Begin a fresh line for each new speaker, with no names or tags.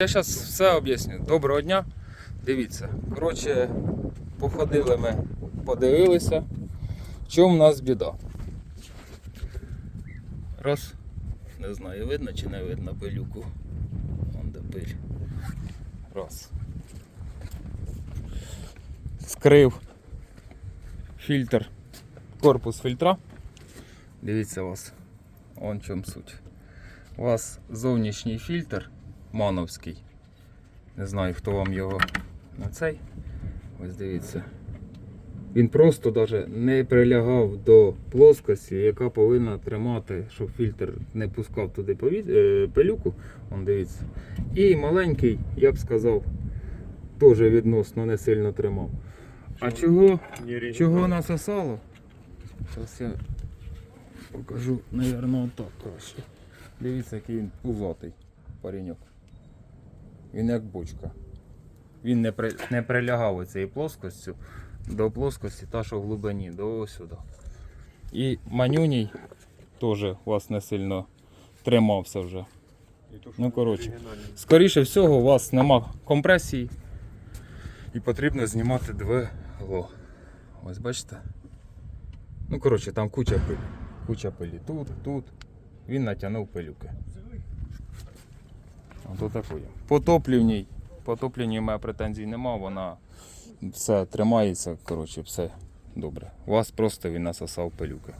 Я зараз все об'ясню. Доброго дня. Дивіться. Коротше, походили ми, подивилися. В чому в нас біда? Раз. Не знаю, видно чи не видно пилюку. Вон де пиль. Раз. Скрив фільтр, корпус фільтра. Дивіться вас. Вон в чому суть. У вас зовнішній фільтр мановський. Не знаю, хто вам його на цей. Ось дивіться. Він просто даже не прилягав до плоскості, яка повинна тримати, щоб фільтр не пускав туди е, пилюку. Вон дивіться. І маленький, я б сказав, теж відносно не сильно тримав. А чого, чого насосало? Зараз я покажу, мабуть, отак краще. Дивіться, який він пузатий пареньок. Він як бочка. Він не, при, не прилягав оцією плоскостю до плоскості та що в глибині, до сюди. І манюній теж у вас не сильно тримався вже. Ну, коротше. Скоріше всього, у вас нема компресії і потрібно знімати двигло. Ось бачите? Ну, коротше, там куча пилі. Куча пилі. Тут, тут. Він натягнув пилюки. Ото такої. Потоплівній. Потоплівній мене претензій нема, вона все тримається, коротше, все добре. У вас просто він насосав пилюки.